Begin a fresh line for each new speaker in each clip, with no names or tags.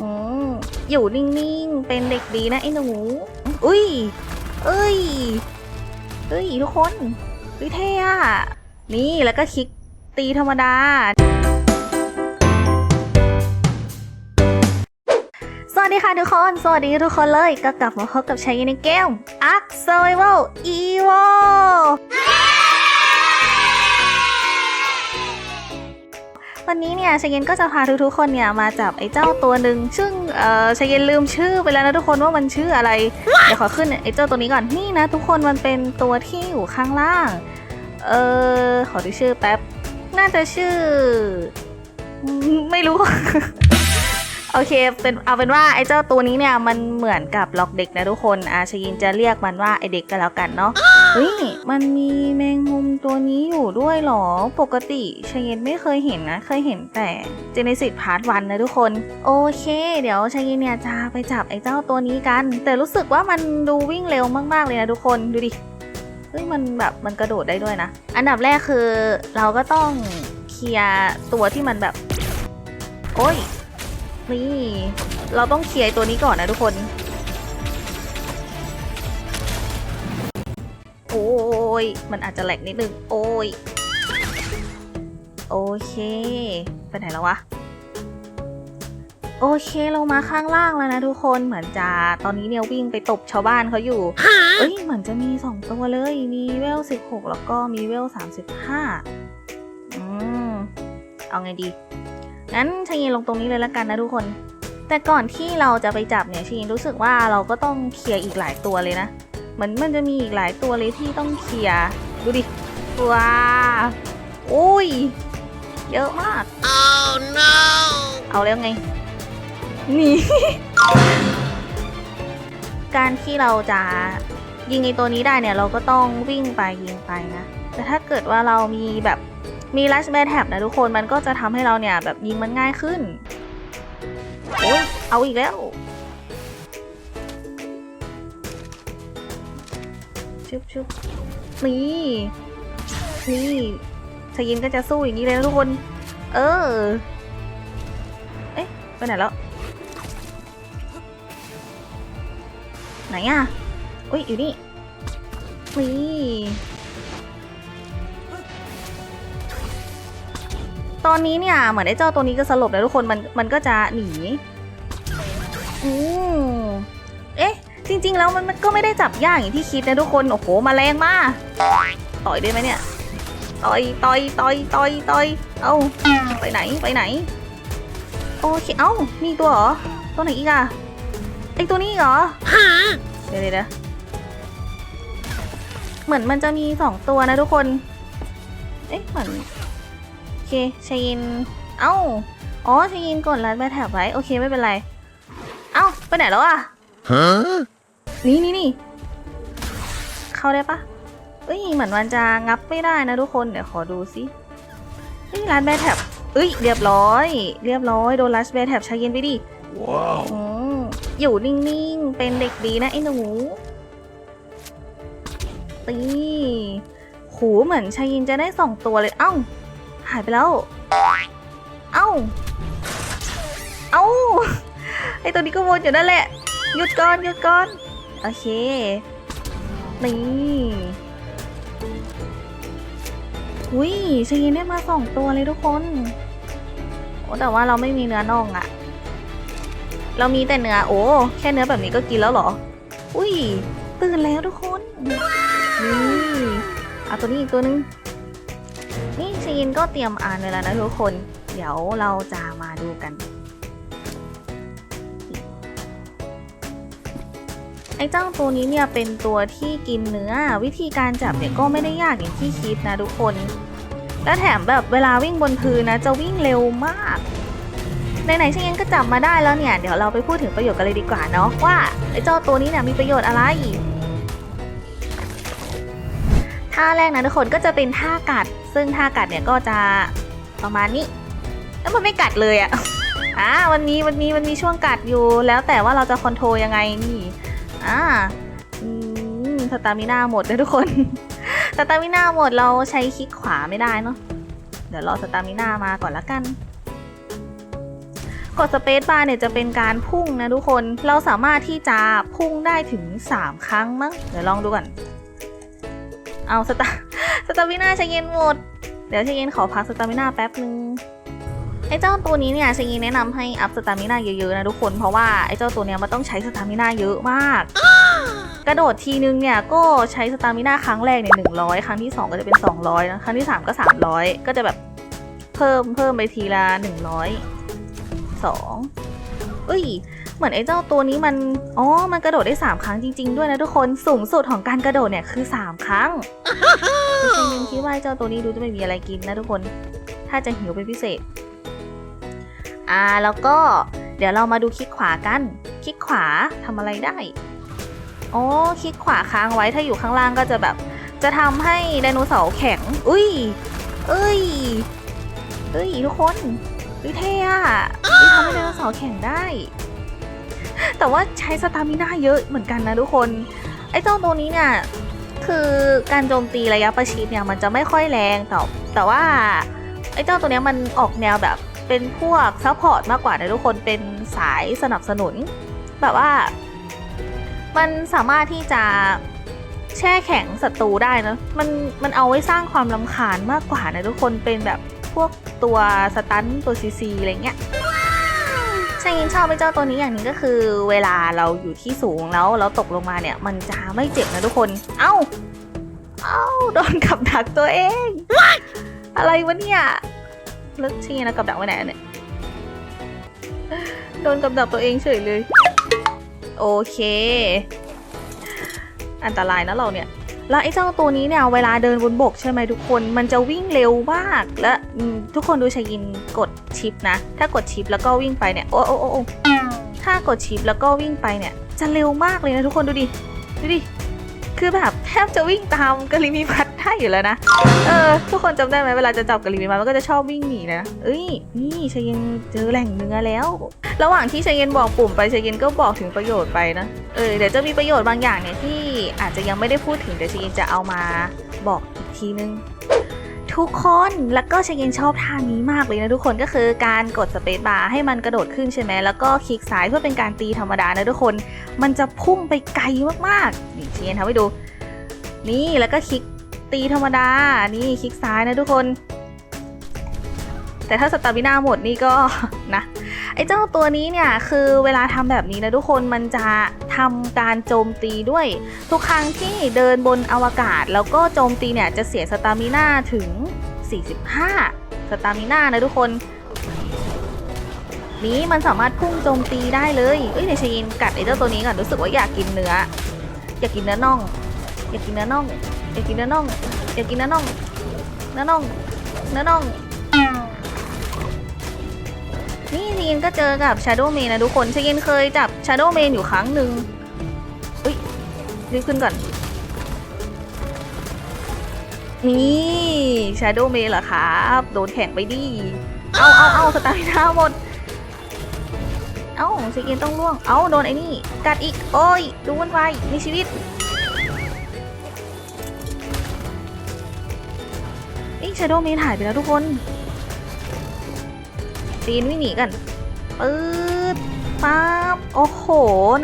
อืมอยู่นิ่งๆ เป็นเด็กดีนะไอ้หนู อุ้ย เอ้ย เอ้ยทุกคนวิเท่อะนี่แล้วก็คลิกตีธรรมดา สวัสดีค่ะทุกคน สวัสดีทุกคนเลยก็กลับมาพบกับชัยในเกม Ark Survival Evo วันนี้เนี่ยชเยนก็จะพาทุกๆคนเนี่ยมาจับไอ้เจ้าตัวหนึ่งซึ่งเอ่อชเยนลืมชื่อไปแล้วนะทุกคนว่ามันชื่ออะไร เดี๋ยวขอขึ้นไอ้เจ้าตัวนี้ก่อนนี่นะ ทุกคนมันเป็นตัวที่อยู่ข้างล่าง เออขอดูชื่อแป๊บ น่าจะชื่อ ไม่รู้ โอเคเป็นเอาเป็นว่าไอ้เจ้าตัวนี้เนี่ยมันเหมือนกับล็อกเด็กนะทุกคนอาชยินจะเรียกมันว่าไอเด็กก็แล้วกันเนาะ เฮ้ยมันมีแมงมุมตัวนี้อยู่ด้วยเหรอ ปกติชาเยนไม่เคยเห็นนะ เคยเห็นแต่เจเนซิ s พาร์ทวันนะทุกคน โอเค เดี๋ยวชาเยนเนี่ยจะไปจับไอ้เจ้าตัวนี้กัน แต่รู้สึกว่ามันดูวิ่งเร็วมากๆเลยนะทุกคนดูดิเฮ้ยมันแบบมันกระโดดได้ด้วยนะ อันดับแรกคือเราก็ต้องเคลียร์ตัวที่มันแบบ โอ้ยนี่เราต้องเคลียร์ตัวนี้ก่อนนะทุกคน ย มันอาจจะแหลกนิดนึง โอ้ย โอเค ไปไหนแล้ววะ โอเคเรามาข้างล่างแล้วนะทุกคน เหมือนจะตอนนี้เนี่ยวิ่งไปตบชาวบ้านเขาอยู่ เอ้ย เหมือนจะมีสองตัวเลย มีเวล16แล้วก็มีเวล35อืม เอาไงดี งั้นชายินลงตรงนี้เลยละกันนะทุกคนแต่ก่อนที่เราจะไปจับเนี่ยชายินรู้สึกว่าเราก็ต้องเคลียร์อีกหลายตัวเลยนะ เหมือนมันจะมีอีกหลายตัวเลยที่ต้องเคลียร์ดูดิว้าโอ้ย เยอะมาก
Oh no!
เอาแล้วไง นี่ การที่เราจะยิงไอตัวนี้ได้เนี่ย เราก็ต้องวิ่งไปยิงไปนะ แต่ถ้าเกิดว่าเรามีแบบมีลัชแบทแท็บนะทุกคนมันก็จะทำให้เราเนี่ยแบบยิงมันง่ายขึ้น โอ้ยเอาอีกแล้ว ชุบชุบนี่นี่ชายินก็จะสู้อย่างนี้เลยนะทุกคน เออ เอ๊ะไปไหนแล้ว ไหนอะอุ้ยอยู่นี่นี่ตอนนี้เนี่ยเหมือนไอ้เจ้าตัวนี้ก็สลบแล้วทุกคนมันมันก็จะหนีอืมเอ๊ะ จริง ๆ แล้วมันก็ไม่ได้จับยากอย่างที่คิดนะทุกคน โอ้โหมาแรงมากต่อยได้ไหมเนี่ยต่อยต่อยต่อยต่อยต่อยเอ้าไปไหนไปไหนโอเคเอ้ามีตัวเหรอตัวไหนอีกอะไอตัวนี้เหรอ
Huh?
เดี๋ยวเดี๋ยวเหมือนมันจะมีสองตัวนะทุกคน เอ๊ะเหมือนโอเคชายิน เอ้า อ๋อชายินกดรัดแบทแท็บไว้ โอเคไม่เป็นไร เอ้า ไปไหนแล้วอะ
Huh?
นี่นี่นี่เข้าได้ปะเอ้ยเหมือนมันจะงับไม่ได้นะทุกคน เดี๋ยวขอดูสิเฮ้ยรัดแบทแท็บเอ้ยเรียบร้อย เรียบร้อยโดนรัดแบทแท็บชายินไปดิ
Wow.
อืมอยู่นิ่งๆ เป็นเด็กดีนะไอ้หนูตีหูเหมือนชายินจะได้สองตัวเลย เอ้า หายไปแล้ว เอ้า เอ้า ไอตัวนี้ก็วนอยู่นั่นแหละ หยุดก่อน หยุดก่อน โอเค นี่หุยชายินได้มาสองตัวเลยทุกคน โอ้แต่ว่าเราไม่มีเนื้อน่องอะเรามีแต่เนื้อโอ้แค่เนื้อแบบนี้ก็กินแล้วเหรอ อุ้ยตื่นแล้วทุกคนนี่เอาตัวนี้อีกตัวนึง นี่ชยินก็เตรียมอ่านไว้แล้วนะทุกคน เดี๋ยวเราจะมาดูกัน ไอ้เจ้าตัวนี้เนี่ยเป็นตัวที่กินเนื้อ วิธีการจับเนี่ยก็ไม่ได้ยากอย่างที่คิดนะทุกคน และแถมแบบเวลาวิ่งบนพื้นนะ จะวิ่งเร็วมากไหนๆเชยนก็จับมาได้แล้วเนี่ย เดี๋ยวเราไปพูดถึงประโยชน์กันเลยดีกว่าเนาะว่าไอ้เจ้าตัวนี้เนี่ยมีประโยชน์อะไรท่าแรกนะทุกคนก็จะเป็นท่ากัด ซึ่งท่ากัดเนี่ยก็จะประมาณนี้แล้วมันไม่กัดเลยอะอ่าวันนี้วันนี้มันมีช่วงกัดอยู่ แล้วแต่ว่าเราจะคอนโทรลยังไงนี่ อ่าอืมสตามิน่าหมดเลยทุกคน สตามิน่าหมดเราใช้คลิกขวาไม่ได้เนาะ เดี๋ยวรอสตามิน่ามาก่อนละกัน กดสเปซบาร์เนี่ยจะเป็นการพุ่งนะทุกคน เราสามารถที่จะพุ่งได้ถึง 3 ครั้งมั้ง เดี๋ยวลองดูก่อน เอาสตาสตามิน่าชะเย็นหมด เดี๋ยวชะเย็นขอพักสตามิน่าแป๊บนึง ไอ้เจ้าตัวนี้เนี่ยชะเย็นแนะนำให้อัพสตามิน่าเยอะๆนะทุกคนเพราะว่าไอ้เจ้าตัวเนี้ยมันต้องใช้สตามิน่าเยอะมาก กระโดดทีนึงเนี่ยก็ใช้สตามิน่าครั้งแรกเนี่ยหนึ่งร้อยครั้งที่สองก็จะเป็นสองร้อยนะครั้งที่สามก็สามร้อยก็จะแบบเพิ่มเพิ่มไปทีละหนึ่งร้อยสองเอ้ยเหมือนไอ้เจ้าตัวนี้มันอ๋อมันกระโดดได้ 3 ครั้งจริง ๆ ด้วยนะทุกคนสูงสุดของการกระโดดเนี่ยคือ 3 ครั้งจริงๆคิดว่าไอ้เจ้าตัวนี้ดูจะไม่มีอะไรกินนะทุกคน ถ้าจะหิวเป็นพิเศษ อ่าแล้วก็เดี๋ยวเรามาดูคลิกขวากัน คลิกขวาทำอะไรได้โอ๋อคลิกขวาค้างไว้ถ้าอยู่ข้างล่างก็จะแบบ จะทำให้ไดโนเสาร์แข็ง อุ้ยเอ้ยเอ้ยทุกคนวิเท่อะทำให้ไดโนเสาร์แข็งได้ แต่ว่าใช้สตามิน่าเยอะเหมือนกันนะทุกคน ไอ้เจ้าตัวนี้เนี่ยคือการโจมตีระยะประชิดเนี่ยมันจะไม่ค่อยแรงแต่แต่ว่าไอ้เจ้าตัวเนี้ยมันออกแนวแบบ เป็นพวกซัพพอร์ตมากกว่านะทุกคนเป็นสายสนับสนุน แบบว่า มันสามารถที่จะแช่แข็งศัตรูได้นะมันมันเอาไว้สร้างความลำคาญมากกว่านะทุกคนเป็นแบบพวกตัวสตันตัวซีซีอะไรเงี้ยชายินชอบไอ้เจ้าตัวนี้อย่างนึงก็คือ เวลาเราอยู่ที่สูงแล้วเราตกลงมาเนี่ย มันจะไม่เจ็บนะทุกคน เอ้า เอ้าโดนกับดักตัวเองอะไรวะเนี่ย แล้วชายินเอากับดักไว้ไหนเนี่ย โดนกับดักตัวเองเฉยเลย โอเค อันตรายนะเราเนี่ย แล้วไอ้เจ้าตัวนี้เนี่ยเวลาเดินบนบกใช่ไหมทุกคน มันจะวิ่งเร็วมาก และทุกคนดูชายินกดชิปนะ ถ้ากดชิปแล้วก็วิ่งไปเนี่ย โอ้โอ้โอ้โอ้ถ้ากดชิปแล้วก็วิ่งไปเนี่ย จะเร็วมากเลยนะทุกคนดูดิ ดูดิ คือแบบแทบจะวิ่งตามกะลิมิพัดได้อยู่แล้วนะ เออ ทุกคนจำได้ไหมเวลาจะจับกะลิมิพัดมันก็จะชอบวิ่งหนีนะ เอ้ย นี่ชายินเจอแหล่งเนื้อแล้ว ระหว่างที่ชาเยนบอกปุ่มไปชาเยนก็บอกถึงประโยชน์ไปนะ เออ เดี๋ยวจะมีประโยชน์บางอย่างเนี่ยที่อาจจะยังไม่ได้พูดถึงแต่ชาเยนจะเอามาบอกอีกทีนึง ทุกคนแล้วก็เชาเยนชอบท่านี้มากเลยนะทุกคนก็คือการกดสเปซบาร์ให้มันกระโดดขึ้นใช่ไหมแล้วก็คลิกซ้ายเพื่อเป็นการตีธรรมดานะทุกคน มันจะพุ่งไปไกลมากๆนี่เชาเยนทำให้ดู นี่แล้วก็คลิกตีธรรมดานี่คลิกซ้ายนะทุกคน แต่ถ้าสตาร์วิน่าหมดนี่ก็นะ ไอ้เจ้าตัวนี้เนี่ยคือเวลาทำแบบนี้นะทุกคนมันจะทำการโจมตีด้วย ทุกครั้งที่เดินบนอวกาศ แล้วก็โจมตีเนี่ยจะเสียสตามิน่าถึง 45 สตามิน่านะทุกคน นี้มันสามารถพุ่งโจมตีได้เลยเอ้ยเดี๋ยวชยินกัดไอ้เจ้าตัวนี้ก่อนรู้สึกว่าอยากกินเนื้อ อยากกินเนื้อน่อง อยากกินเนื้อน่องอยากกินเนื้อน่องอยากกินเนื้อน่องเนื้อน่องเนื้อน่อง นี่ชยินก็เจอกับ Shadow Man นะทุกคนชยินเคยจับ Shadow Man อยู่ครั้งหนึ่งอุ้ยรีบขึ้นก่อน นี่ Shadow Man เหรอครับโดนแข่งไปดิเอาเอาเอาสตาร์ทาหมด เอาชยินต้องล่วง เอาโดนไอ้นี่ กัดอีก โอ้ย ดูมันไวมีชีวิตนี่ Shadow Man หายไปแล้วทุกคน ตีนวิ่งหนีกันปื๊ดปั๊บโอ้โห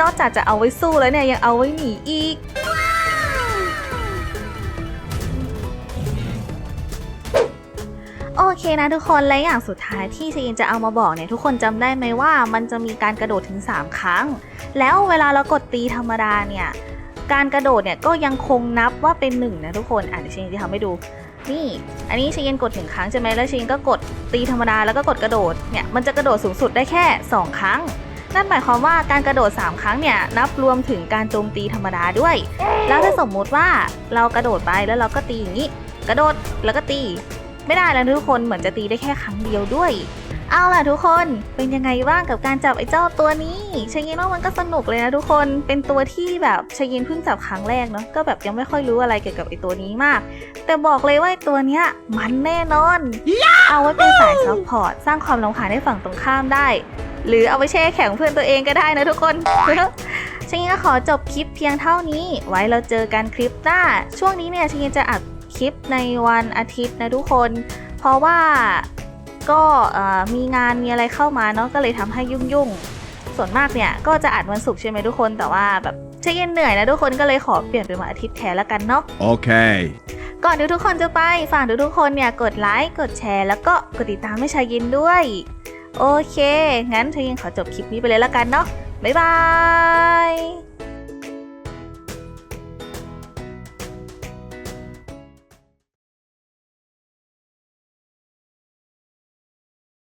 นอกจากจะเอาไว้สู้แล้วเนี่ย ยังเอาไว้หนีอีก โอเคนะทุกคนและอย่างสุดท้ายที่เชนจะเอามาบอกเนี่ย ทุกคนจำได้ไหมว่ามันจะมีการกระโดดถึง 3 ครั้ง แล้วเวลาเรากดตีธรรมดาเนี่ย การกระโดดเนี่ยก็ยังคงนับว่าเป็นหนึ่งนะทุกคนอะเดี๋ยวเชนจะทำให้ดู นี่ อันนี้เชนกดหนึ่งครั้งใช่ไหมแล้วเชนก็กดตีธรรมดาแล้วก็กดกระโดด เนี่ย มันจะกระโดดสูงสุดได้แค่ 2 ครั้ง นั่นหมายความว่าการกระโดด 3 ครั้งเนี่ย นับรวมถึงการโจมตีธรรมดาด้วย แล้วถ้าสมมุติว่าเรากระโดดไปแล้วเราก็ตีอย่างนี้ กระโดดแล้วก็ตี ไม่ได้แล้วทุกคนเหมือนจะตีได้แค่ครั้งเดียวด้วย เอาล่ะทุกคน เป็นยังไงบ้างกับการจับไอ้เจ้าตัวนี้ชายินว่ามันก็สนุกเลยนะทุกคน เป็นตัวที่แบบชายินเพิ่งจับครั้งแรกเนาะ ก็แบบยังไม่ค่อยรู้อะไรเกี่ยวกับไอ้ตัวนี้มาก แต่บอกเลยว่าไอ้ตัวเนี้ยมันแน่นอน เอาไว้เป็นสายซัพพอร์ตสร้างความรำคาญให้ฝั่งตรงข้ามได้ หรือเอาไปแช่แข็งเพื่อนตัวเองก็ได้นะทุกคนชายินก็ขอจบคลิปเพียงเท่านี้ ไว้เราเจอกันคลิปหน้า ช่วงนี้เนี่ยชายินจะอัดคลิปในวันอาทิตย์นะทุกคน เพราะว่า ก็เอ่อมีงานมีอะไรเข้ามาเนาะก็เลยทำให้ยุ่งๆ ส่วนมากเนี่ยก็จะอัดวันศุกร์ใช่ไหมทุกคนแต่ว่าแบบเชเย็นเหนื่อยนะทุกคนก็เลยขอเปลี่ยนเป็นวันอาทิตย์แทนแล้วกันเนาะ
Okay.
ก่อนที่ทุกคนจะไปฝากทุกๆคนเนี่ยกดไลค์กดแชร์ แล้วก็กดติดตามให้ชายยินด้วย โอเค งั้นชายยินขอจบคลิปนี้ไปเลยแล้วกันเนาะบ๊ายบาย